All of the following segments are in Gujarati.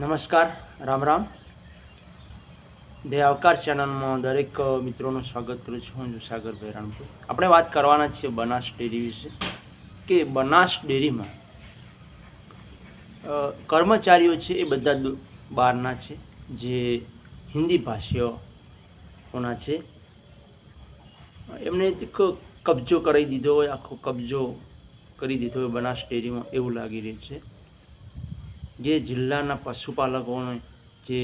નમસ્કાર, રામ રામ. દે આવકાર ચેનલમાં દરેક મિત્રોનું સ્વાગત કરું છું. હું છું સાગરભાઈ રાણપુર. આપણે વાત કરવાના છીએ બનાસ ડેરી વિશે કે બનાસ ડેરીમાં કર્મચારીઓ છે એ બધા બહારના છે, જે હિન્દી ભાષીઓના છે. એમને કબજો કરાવી દીધો હોય, આખો કબજો કરી દીધો હોય બનાસ ડેરીમાં એવું લાગી રહ્યું છે. જે જિલ્લાના પશુપાલકોને જે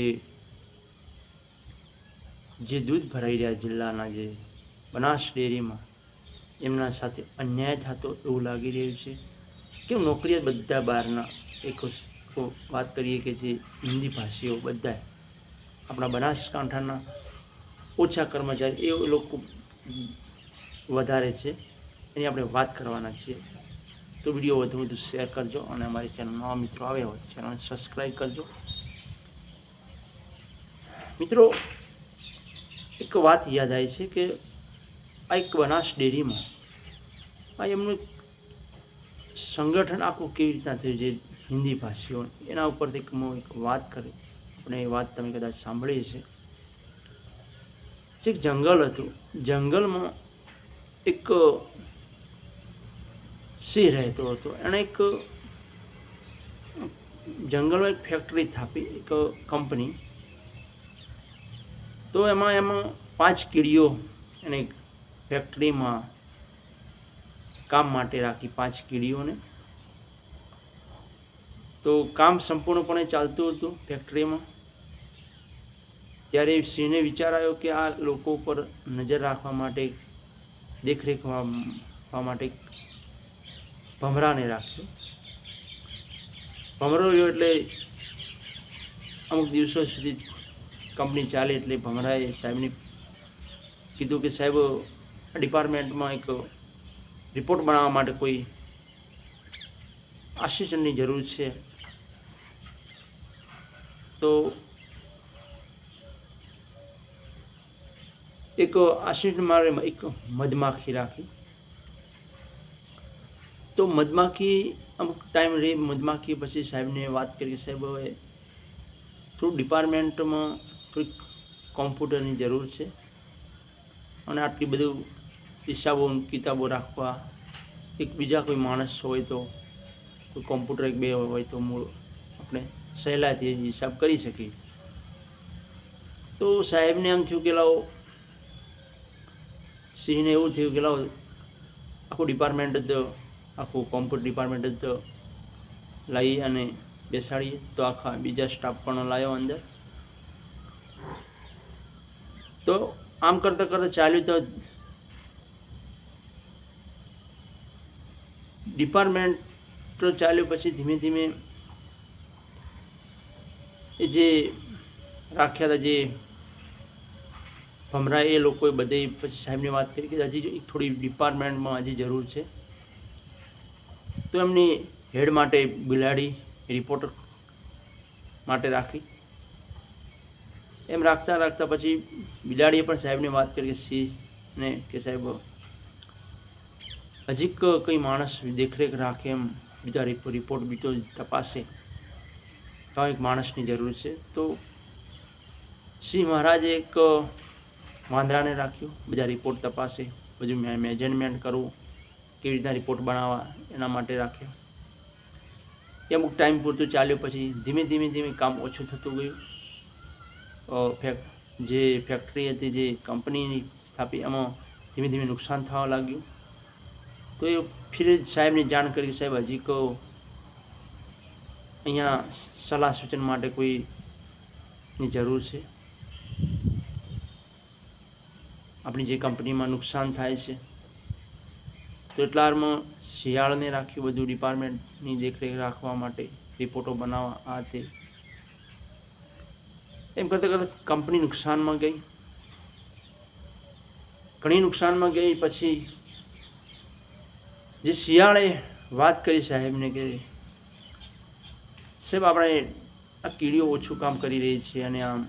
જે દૂધ ભરાઈ રહ્યા જિલ્લાના જે બનાસ ડેરીમાં, એમના સાથે અન્યાય થતો એવું લાગી રહ્યું છે. કેમ નોકરીએ બધા બહારના? એક વાત કરીએ કે જે હિન્દી ભાષીઓ બધા આપણા બનાસકાંઠાના ઓછા કર્મચારી, એ લોકો વધારે છે. એની આપણે વાત કરવાના છીએ. તો વીડિયો વધુ વધુ શેર કરજો અને અમારી ચેનલ નવા મિત્રો આવ્યા હોય ચેનલને સબસ્ક્રાઈબ કરજો. મિત્રો, એક વાત યાદ આવી છે કે આ એક બનાસ ડેરીમાં આ એમનું સંગઠન આખું કેવી રીતના થયું જે હિન્દી ભાષીઓ એના ઉપરથી એક હું એક વાત કરી. આપણે એ વાત તમે કદાચ સાંભળી છે જે જંગલ હતું. જંગલમાં એક સિંહ રહેતો હતો. એણે એક જંગલમાં એક ફેક્ટરી સ્થાપી, એક કંપની તો એમાં એમાં પાંચ કીડીઓ એને ફેક્ટરીમાં કામ માટે રાખી, પાંચ કીડીઓને. તો કામ સંપૂર્ણપણે ચાલતું હતું ફેક્ટરીમાં ત્યારે સિંહને વિચાર આવ્યો કે આ લોકો ઉપર નજર રાખવા માટે દેખરેખ માટે ભમરાને રાખજો. ભમરો રહ્યો એટલે અમુક દિવસો સુધી કંપની ચાલે એટલે ભમરાએ સાહેબને કીધું કે સાહેબ, ડિપાર્ટમેન્ટમાં એક રિપોર્ટ બનાવવા માટે કોઈ આસિસ્ટન્ટની જરૂર છે. તો એક આસિસ્ટન્ટ મારે એક મધમાખી રાખી. તો મધમાખી, અમુક ટાઈમ રહી મધમાખી પછી સાહેબને વાત કરી સાહેબ હવે થોડું ડિપાર્ટમેન્ટમાં થોડીક કોમ્પ્યુટરની જરૂર છે. અને આટલી બધું હિસાબો, કિતાબો રાખવા એક બીજા કોઈ માણસ હોય તો, કોઈ કોમ્પ્યુટર એક બે હોય તો મૂળ આપણે સહેલાથી હિસાબ કરી શકીએ. તો સાહેબને એમ થયું કે લાવો, સિંહને એવું થયું કે લાવો, આખું ડિપાર્ટમેન્ટ આખું કોમ્પ્યુટર ડિપાર્ટમેન્ટ જ લાવી અને બેસાડીએ. તો આખા બીજા સ્ટાફ પણ લાવ્યો અંદર. તો આમ કરતાં કરતાં ચાલ્યું તો ડિપાર્ટમેન્ટ તો ચાલ્યું પછી ધીમે ધીમે એ જે રાખ્યા હતા જે ભમરા એ લોકોએ બધે, પછી સાહેબને વાત કરી કે હજી થોડી ડિપાર્ટમેન્ટમાં હજી જરૂર છે. તો એમની હેડ માટે બિલાડી રિપોર્ટર માટે રાખી. એમ રાખતા રાખતા પછી બિલાડીએ પણ સાહેબને વાત કરી કે સિંહને કે સાહેબ, હજી કંઈ માણસ દેખરેખ રાખે એમ બીજા રિપોર્ટ બીજો તપાસે તો એક માણસની જરૂર છે. તો સિંહ મહારાજે એક વાંદરાને રાખ્યો બધા રિપોર્ટ તપાસે, બધું મેજરમેન્ટ કરવું કેવી રીતના રિપોર્ટ બનાવવા એના માટે રાખ્યો. એ અમુક ટાઈમ પૂરતું ચાલ્યું, પછી ધીમે ધીમે ધીમે કામ ઓછું થતું ગયું. ફેક જે ફેક્ટરી હતી, જે કંપનીની સ્થાપી, એમાં ધીમે ધીમે નુકસાન થવા લાગ્યું. તો એ ફિર સાહેબને જાણ કરી સાહેબ, હજી કહો, અહીંયા સલાહ સૂચન માટે કોઈની જરૂર છે? આપણી જે કંપનીમાં નુકસાન થાય છે તો એટલા વારમાં શિયાળને રાખ્યું બધું ડિપાર્ટમેન્ટની દેખરેખ રાખવા માટે રિપોર્ટો બનાવવા, આ તે. એમ કરતાં કરતાં કંપની નુકસાનમાં ગઈ. ઘણી નુકસાનમાં ગઈ, પછી જે શિયાળે વાત કરી સાહેબને કે, સાહેબ, આપણે આ કીડીઓ ઓછું કામ કરી રહી છે અને આમ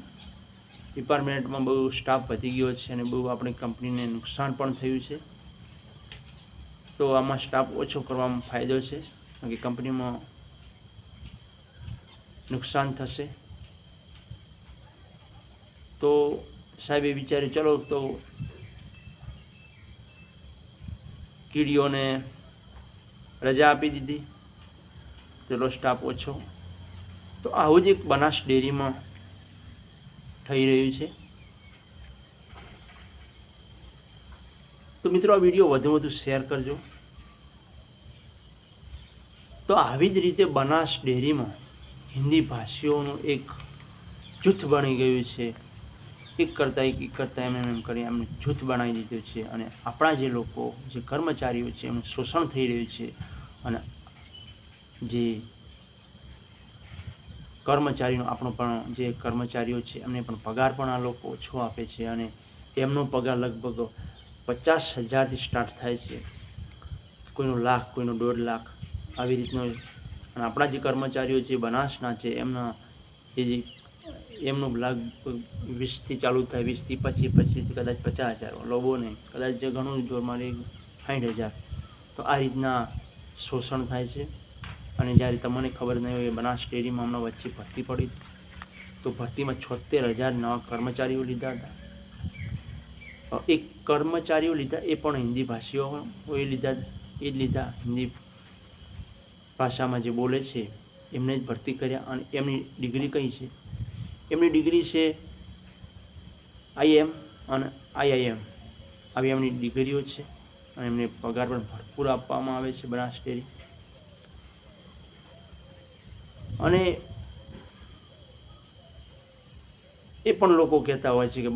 ડિપાર્ટમેન્ટમાં બહુ સ્ટાફ વધી ગયો છે અને બહુ આપણી કંપનીને નુકસાન પણ થયું છે. તો આમાં સ્ટાફ ઓછો કરવામાં ફાયદો છે, કારણ કંપનીમાં નુકસાન થશે. તો સાહેબે વિચાર્યું, ચલો તો કીડીઓને રજા આપી દીધી. ચલો સ્ટાફ ઓછો. તો આવું જ એક બનાસ ડેરીમાં થઈ રહ્યું છે. તો મિત્રો આ વીડિયો વધુ વધુ શેર કરજો. તો આવી જ રીતે બનાસ ડેરીમાં હિન્દી ભાષીઓનું એક જૂથ બની ગયું છે. એક કરતાં એક એક કરતાં એમ એમ કરી એમને જૂથ બનાવી દીધું છે અને આપણા જે લોકો, જે કર્મચારીઓ છે એમનું શોષણ થઈ રહ્યું છે અને જે કર્મચારીનો આપણો પણ જે કર્મચારીઓ છે એમને પણ પગાર પણ આ લોકો ઓછો આપે છે અને એમનો પગાર લગભગ પચાસ હજારથી સ્ટાર્ટ થાય છે. કોઈનો લાખ, કોઈનો દોઢ લાખ આવી રીતનો અને આપણા જે કર્મચારીઓ છે, બનાસના છે, એમના એ જે એમનું લગભગ વીસથી ચાલુ થાય, વીસથી પચીસ, પચીસથી કદાચ પચાસ હજાર. લોબો કદાચ જે ઘણું જોર મારી સાઠ હજાર. તો આ રીતના શોષણ થાય છે. અને જ્યારે તમને ખબર નહીં હોય, બનાસ ડેરીમાં હમણાં વચ્ચે ભરતી પડી. તો ભરતીમાં છોતેર હજાર નવા કર્મચારીઓ લીધા હતા. એક કર્મચારીઓ લીધા, એ પણ હિન્દી ભાષીઓએ લીધા, એ લીધા હિન્દી ભાષામાં જે બોલે છે, એમને જ ભરતી કર્યા અને એમની ડિગ્રી કઈ છે? એમની ડિગ્રી છે આઈએમ અને આઈઆઈએમ આવી એમની ડિગ્રીઓ છે અને એમને પગાર પણ ભરપૂર આપવામાં આવે છે બનાસ ડેરી અને એ પણ લોકો કહેતા હોય છે કે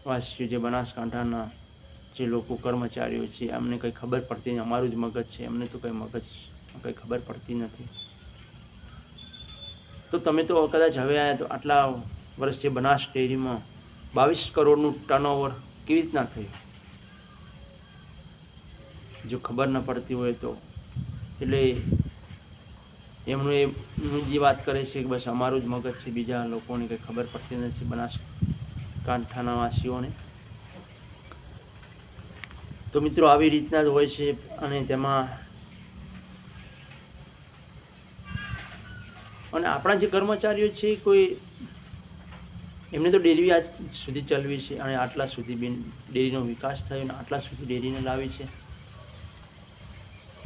બનાસવાસીઓ જે બનાસકાંઠાના જે લોકો કર્મચારીઓ છે, એમને કંઈ ખબર પડતી નથી. અમારું જ મગજ છે, એમને તો કંઈ મગજ, કંઈ ખબર પડતી નથી. તો તમે તો કદાચ હવે તો આટલા વર્ષ જે બનાસ ડેરીમાં બાવીસ કરોડનું ટર્નઓવર કેવી રીતના થયું જો ખબર ન પડતી હોય તો. એટલે એમનું એમની જે વાત કરે છે કે બસ અમારું જ મગજ છે, બીજા લોકોને કંઈ ખબર પડતી નથી. બનાસકાંઠાના વાસીઓને તો મિત્રો, આવી રીતના જ હોય છે અને તેમાં અને આપણા જે કર્મચારીઓ છે, કોઈ એમને તો ડેરી આજ સુધી ચલવી છે અને આટલા સુધી બેન ડેરીનો વિકાસ થયો અને આટલા સુધી ડેરીને લાવી છે.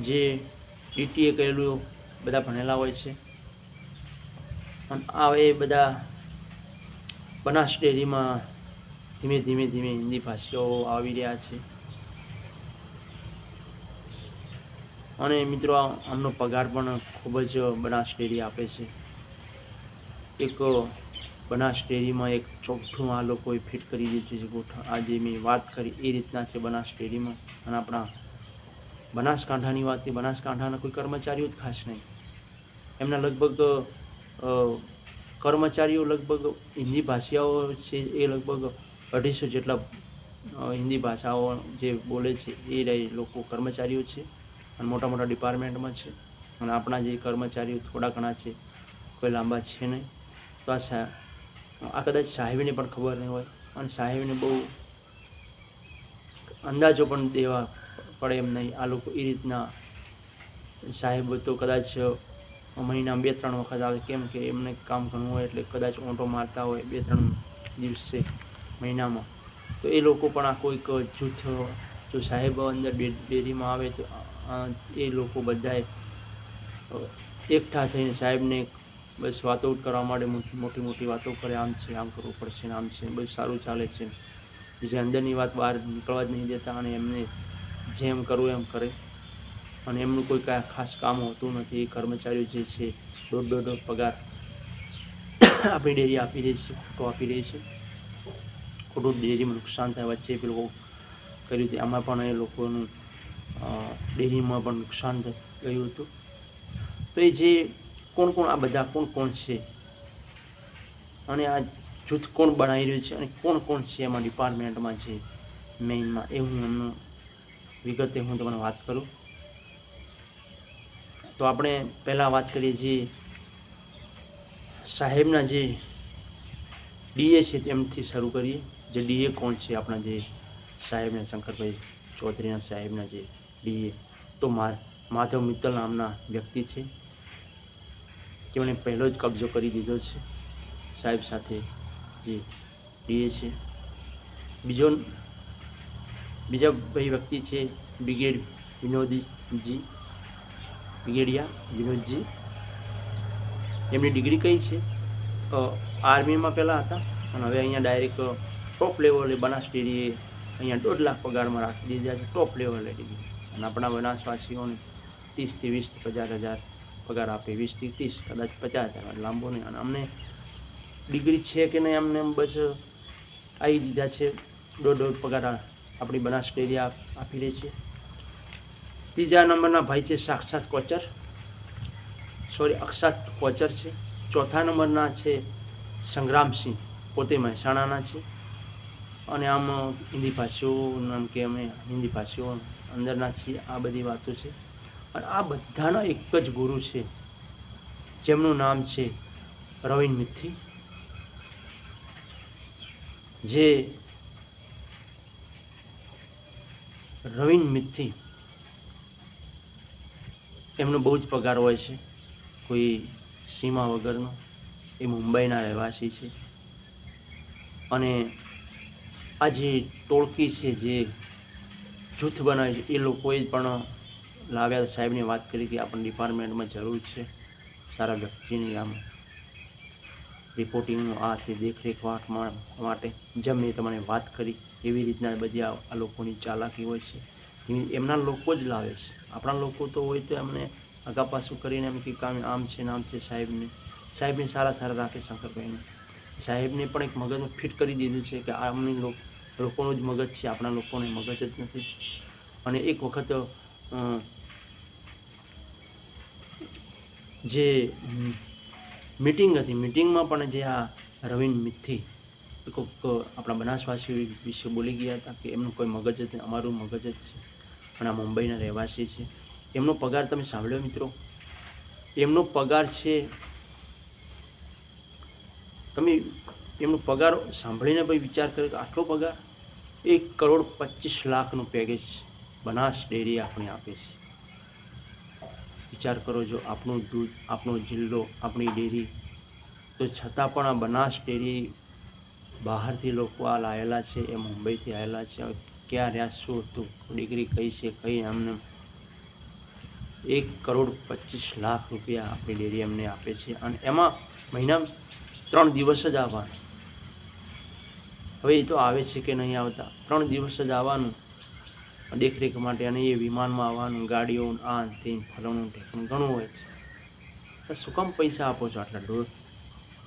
જે ડીટીએ કરેલું, બધા ભણેલા હોય છે. અને આ એ બધા બનાસ ડેરીમાં ધીમે ધીમે ધીમે હિન્દી ભાષાઓ આવી રહ્યા છે. અને મિત્રો આમનો પગાર પણ ખૂબ જ બનાસ ડેરી આપે છે. એક બનાસ ડેરીમાં એક ચોખ્ઠું આ લોકોએ ફિટ કરી દીધું છે ગોઠણ આજે મેં વાત કરી એ રીતના છે બનાસ ડેરીમાં અને આપણા બનાસકાંઠાની વાત છે, બનાસકાંઠાના કોઈ કર્મચારીઓ જ ખાસ નહીં. એમના લગભગ કર્મચારીઓ લગભગ હિન્દી ભાષાઓ છે એ લગભગ અઢીસો જેટલા હિન્દી ભાષાઓ જે બોલે છે એ લોકો કર્મચારીઓ છે અને મોટા મોટા ડિપાર્ટમેન્ટમાં છે. અને આપણા જે કર્મચારીઓ થોડા ઘણા છે, કોઈ લાંબા છે નહીં. તો આ આ કદાચ સાહેબને પણ ખબર નહીં હોય અને સાહેબને બહુ અંદાજો પણ દેવા પડે એમ નહીં. આ લોકો એ રીતના સાહેબ તો કદાચ મહિના બે, ત્રણ વખત આવે કેમ કે એમને કામ ઘણું હોય એટલે કદાચ ઓંટો મારતા હોય બે, ત્રણ દિવસે મહિનામાં. તો એ લોકો પણ આ કોઈક જૂથ, જો સાહેબ અંદર ડેરીમાં આવે તો એ લોકો બધાએ એકઠા થઈને સાહેબને બસ વાતો કરવા માટે મોટી મોટી મોટી વાતો કરે, આમ છે, આમ કરવું પડશે આમ છે, બધું સારું ચાલે છે. જે અંદરની વાત બહાર નીકળવા જ નહીં દેતા અને એમને જેમ કરવું એમ કરે. અને એમનું કોઈ કાંઈ ખાસ કામ હોતું નથી. કર્મચારીઓ જે છે, દોઢ દોઢ પગાર આપણી ડેરી આપી રહી છે ખોટો આપી રહી છે. ખોટું ડેરીમાં નુકસાન થાય વચ્ચે પેલું કર્યું હતું આમાં પણ એ લોકોનું ડેરીમાં પણ નુકસાન થયું હતું. તો એ જે કોણ કોણ, આ બધા કોણ કોણ છે? અને આ જૂથ કોણ બનાવી રહ્યું છે અને કોણ કોણ છે એમાં ડિપાર્ટમેન્ટમાં છે મેઇનમાં એ હું એમનું વિગતે હું તમને વાત કરું. તો આપણે પહેલાં વાત કરીએ જે સાહેબના જે ડીએ છે તેમથી શરૂ કરીએ. જે ડીએ કોણ છે આપણા જે સાહેબના શંકરભાઈ ચૌધરીના સાહેબના જે ડીએ. તો માધવ મિત્તલ નામના વ્યક્તિ છે. જેમણે પહેલો જ કબજો કરી દીધો છે. સાહેબ સાથે જે ડીએ છે. બીજો બીજા ભાઈ વ્યક્તિ છે? બ્રિગેડ વિનોદજી. બ્રિગેડિયા વિનોદજી. એમની ડિગ્રી કઈ છે? આર્મીમાં પહેલાં હતા અને હવે અહીંયા ડાયરેક્ટ ટોપ લેવલે બનાસ ડેરીએ અહીંયા દોઢ લાખ પગારમાં રાખી દીધા છે, ટોપ લેવલે ડિગ્રી. અને આપણા બનાસવાસીઓને ત્રીસથી વીસથી પચાસ હજાર પગાર આપે, વીસથી ત્રીસ, કદાચ પચાસ હજાર લાંબો નહીં. અને અમને ડિગ્રી છે કે નહીં અમને બસ આવી દીધા છે, દોઢ દોઢ પગાર આપણી બનાસ ડેરી આપી દે છે. ત્રીજા નંબરના ભાઈ છે સાક્ષાત કોચર. સોરી અક્ષાત કોચર છે. ચોથા નંબરના છે સંગ્રામસિંહ, પોતે મહેસાણાના છે. અને આમ હિન્દી ભાષીઓ નામ કે અમે હિન્દી ભાષીઓ અંદરના છીએ, આ બધી વાતો છે. અને આ બધાના એક જ ગુરુ છે, જેમનું નામ છે રવિન મિથ્થી. જે રવિન મિથ્થી એમનો બહુ જ પગાર હોય છે. કોઈ સીમા વગરનો. એ મુંબઈના રહેવાસી છે. અને આ જે ટોળકી છે, જે જૂથ બનાવે છે, એ લોકોએ પણ લાવ્યા. સાહેબની વાત કરી કે આપણને ડિપાર્ટમેન્ટમાં જરૂર છે. સારા વ્યક્તિની આમ રિપોર્ટિંગનું આ તે દેખરેખ માટે જેમ મેં તમને વાત કરી, એવી રીતના બધી આ લોકોની ચાલાકી હોય છે. એમ- એમના લોકો જ લાવે છે. આપણા લોકો તો હોય તો એમને આગા પાછું કરીને એમ કે કામ આમ છે નામ છે સાહેબને સાહેબને સારા સારા રાખે શંકરભાઈને સાહેબને પણ એક મગજમાં ફિટ કરી દીધું છે કે આમની લોકોનું જ મગજ છે, આપણા લોકોને મગજ જ નથી. અને એક વખત જે મિટિંગ હતી, મિટિંગમાં પણ જે આ રવિન મિથ્થી કોઈક આપણા બનાસવાસીઓ વિશે બોલી ગયા હતા કે એમનું કોઈ મગજ જ અમારું મગજ જ છે. અને આ મુંબઈના રહેવાસી છે. એમનો પગાર તમે સાંભળ્યો મિત્રો? એમનો પગાર છે, તમે એમનો પગાર સાંભળીને ભાઈ વિચાર કર્યો કે આટલો પગાર? એક કરોડ પચીસ લાખનું પેકેજ બનાસ ડેરી આપણે આપે છે. વિચાર કરો જો આપણું દૂધ, આપણો જિલ્લો, આપણી ડેરી તો છતાં પણ આ બનાસ ડેરી બહારથી લોકો આ લાયેલા છે, એ મુંબઈથી આવેલા છે. ક્યાં રહ્યા શું હતું? ડિગ્રી કઈ છે કઈ અમને એક કરોડ પચીસ લાખ રૂપિયા આપણી ડેરી અમને આપે છે અને એમાં મહિનામાં ત્રણ દિવસ જ આવવાનું. હવે એ તો આવે છે કે નહીં આવતા? ત્રણ દિવસ જ આવવાનું દેખરેખ માટે અને એ વિમાનમાં આવવાનું, ગાડીઓ આ તે ને ફલાણું ઘણું હોય છે. શું કામ પૈસા આપો છો આટલા દોઢ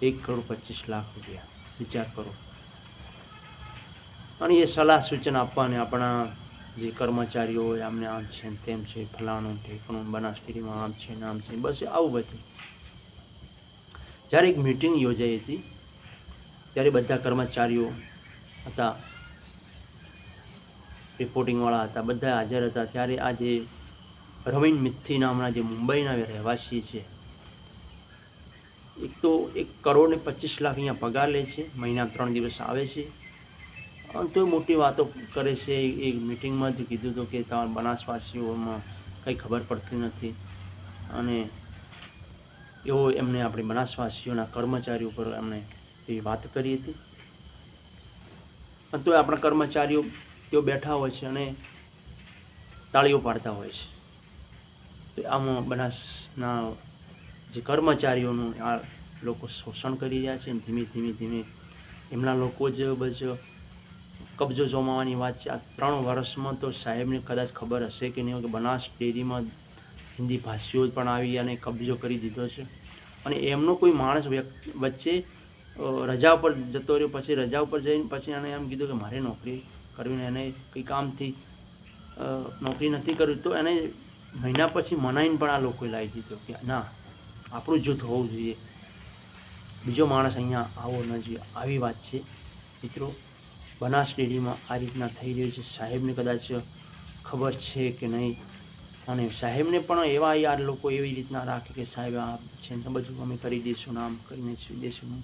એક કરોડ પચીસ લાખ રૂપિયા. વિચાર કરો. અને એ સલાહ સૂચન આપવાની આપણા જે કર્મચારીઓ હોય, આમને આમ છે તેમ છે, ફલાણું ઠેકણું બનાસડેરીમાં આમ છે ને આમ છે બસ આવું બધું. જ્યારે એક મિટિંગ યોજાઈ હતી, ત્યારે બધા કર્મચારીઓ હતા રિપોર્ટિંગવાળા હતા, બધા હાજર હતા. ત્યારે આ જે રવિન મિથ્થી નામના જે મુંબઈના રહેવાસી છે, એક તો એક કરોડ ને પચીસ લાખ અહીંયા પગાર લે છે, મહિના ત્રણ દિવસ આવે છે. તો મોટી વાતો કરે છે. એ મિટિંગમાં જ કીધું હતું કે તમારા બનાસવાસીઓમાં કંઈ ખબર પડતી નથી. અને એવો એમને આપણે બનાસવાસીઓના કર્મચારીઓ પર એમણે એવી વાત કરી હતી. અને તોય આપણા કર્મચારીઓ તેઓ બેઠા હોય છે અને તાળીઓ પાડતા હોય છે. તો આમાં બનાસના જે કર્મચારીઓનું આ લોકો શોષણ કરી રહ્યા છે ધીમે ધીમે ધીમે એમના લોકો જ બસ કબજો જમાવાની વાત છે. આ ત્રણ વર્ષમાં તો સાહેબને કદાચ ખબર હશે કે નહીં, કે બનાસ ડેરીમાં હિન્દી ભાષીઓ પણ આવી અને કબજો કરી દીધો છે. અને એમનો કોઈ માણસ વચ્ચે રજા ઉપર જતો રહ્યો, પછી રજા ઉપર જઈને પછી એણે એમ કીધું કે મારે નોકરી કરવી એને કંઈ કામથી નોકરી નથી કરવી. તો એને મહિના પછી મનાઈને પણ આ લોકોએ લાવી દીધો કે ના, આપણું જૂથ હોવું જોઈએ. બીજો માણસ અહીંયા આવવો ન જોઈએ. આવી વાત છે. મિત્રો બનાસ ડેરીમાં આ રીતના થઈ રહ્યું છે. સાહેબને કદાચ ખબર છે કે નહીં? અને સાહેબને પણ એવા યાર લોકો એવી રીતના રાખે કે સાહેબ, આ છે ને બધું અમે કરી દઈશું ને આમ કરીને કરી દઈશું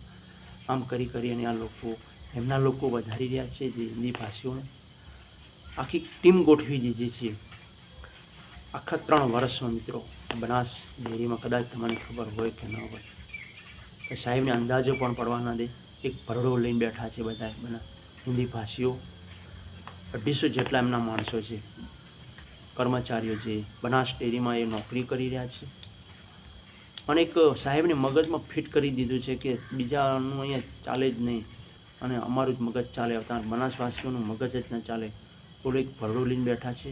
આમ કરી કરી અને આ લોકો એમના લોકો વધારી રહ્યા છે, જે હિન્દી ભાષીઓને. આખી ટીમ ગોઠવી દીધી છે. આખા ત્રણ વર્ષમાં મિત્રો બનાસ ડેરીમાં કદાચ તમને ખબર હોય કે ન હોય. સાહેબને અંદાજો પણ પડવા ના દે. એક ભરડો લઈને બેઠા છે બધા બધા હિન્દી ભાષીઓ, અઢીસો જેટલા એમના માણસો છે, કર્મચારીઓ છે, બનાસ ડેરીમાં એ નોકરી કરી રહ્યા છે. અને એક સાહેબને મગજમાં ફિટ કરી દીધું છે કે બીજાનું અહીંયા ચાલે જ નહીં અને અમારું જ મગજ ચાલે, આવતા બનાસવાસીઓનું મગજ જ ન ચાલે. થોડું એક ભરડો લઈને બેઠા છે,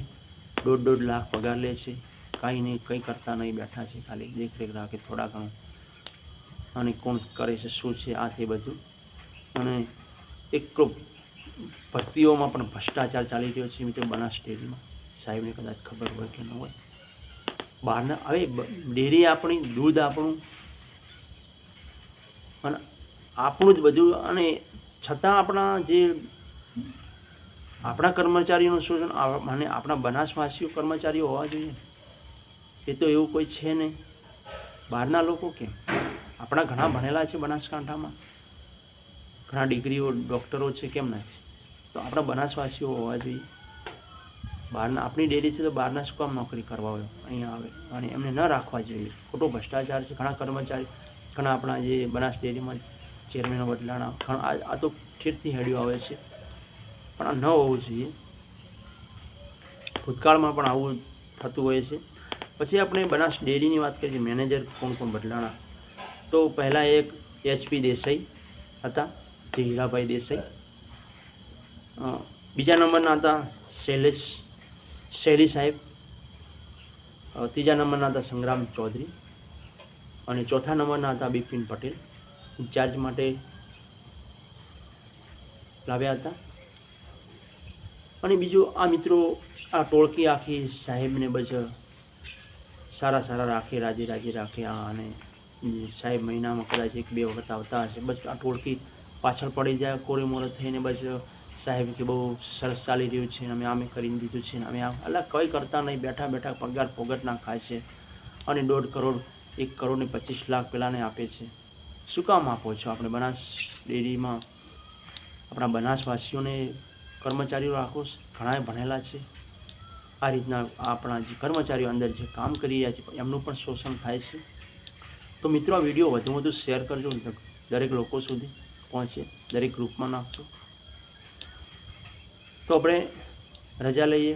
દોઢ દોઢ લાખ પગાર લે છે, કાંઈ નહીં, કંઈ કરતા નહીં, બેઠા છે, ખાલી દેખરેખ રાખે થોડા ઘણું. અને કોણ કરે છે, શું છે, આ તે બધું. અને એક ભરતીઓમાં પણ ભ્રષ્ટાચાર ચાલી રહ્યો છે. મિત્રો બનાસ ડેરીમાં. સાહેબને કદાચ ખબર હોય કે ન હોય. બહારના, હવે ડેરી આપણી, દૂધ આપણું. અને આપણું જ બધું, અને છતાં આપણા જે, આપણા કર્મચારીઓનું શોષણ મને આપણા બનાસવાસીઓ કર્મચારીઓ હોવા જોઈએ. એ તો એવું કોઈ છે નહીં. બહારના લોકો કેમ? આપણા ઘણા ભણેલા છે બનાસકાંઠામાં. ઘણા ડિગ્રીઓ, ડૉક્ટરો છે, કેમ નથી? તો આપણા બનાસવાસીઓ હોવા જોઈએ. બહારના, આપણી ડેરી છે તો બહારના શું કામ નોકરી કરવા હોય? અહીંયા આવે. અને એમને ન રાખવા જોઈએ. ખોટો ભ્રષ્ટાચાર છે, ઘણા કર્મચારી, ઘણા આપણા જે બનાસ ડેરીમાં ચેરમેનો બદલાણા, ઘણા, આ તો ઠેરથી હેડિયો આવે છે. પણ આ ન હોવું જોઈએ. ભૂતકાળમાં પણ આવું થતું હોય છે. પછી આપણે બનાસ ડેરીની વાત કરીએ મેનેજર કોણ કોણ બદલાણા? તો પહેલાં એક એચપી દેસાઈ હતા, જે હીરાભાઈ દેસાઈ. બીજા નંબરના હતા શૈલેષ શૈલી સાહેબ. ત્રીજા નંબરના હતા સંગ્રામ ચૌધરી. અને ચોથા નંબરના હતા બિપિન પટેલ. ઇન્ચાર્જ માટે લાવ્યા હતા. અને બીજું આ મિત્રો, આ ટોળકી આખી સાહેબને બસ સારા સારા રાખે, રાજી રાજી રાખે, આ અને સાહેબ મહિનામાં કદાચ એક બે વખત આવતા હશે. બસ આ ટોળકી પાછળ પડી જાય, કોરે મોરે થઈને બસ સાહેબ કે બહુ સરસ ચાલી રહ્યું છે, અમે આમે કરીને દીધું છે અમે આ અલગ કંઈ કરતા નહીં, બેઠા બેઠા પગાર પોગટના ખાય છે અને દોઢ કરોડ, એક કરોડ ને પચીસ લાખ પેલાને આપે છે. શું કામ આપો છો આપણે બનાસ ડેરીમાં? આપણા બનાસવાસીઓને કર્મચારીઓ રાખો ઘણા ભણેલા છે. આ રીતના આપણા જે કર્મચારીઓ અંદર જે કામ કરી રહ્યા છે, એમનું પણ શોષણ થાય છે. તો મિત્રો, આ વીડિયો વધુ વધુ શેર કરજો, દરેક લોકો સુધી પહોંચે, દરેક ગ્રુપમાં નાખજો. તો આપણે રજા લઈએ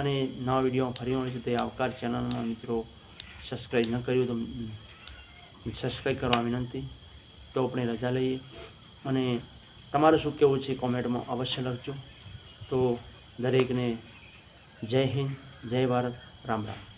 અને નવા વિડીયોમાં ફરી મળીશું. તે આવકાર ચેનલમાં મિત્રો સબસ્ક્રાઈબ ન કર્યું તો સબસ્ક્રાઈબ કરવા વિનંતી. તો આપણે રજા લઈએ અને તમારું શું કહેવું છે કોમેન્ટમાં અવશ્ય લખજો. તો દરેકને જય હિન્દ, જય ભારત, રામ રામ.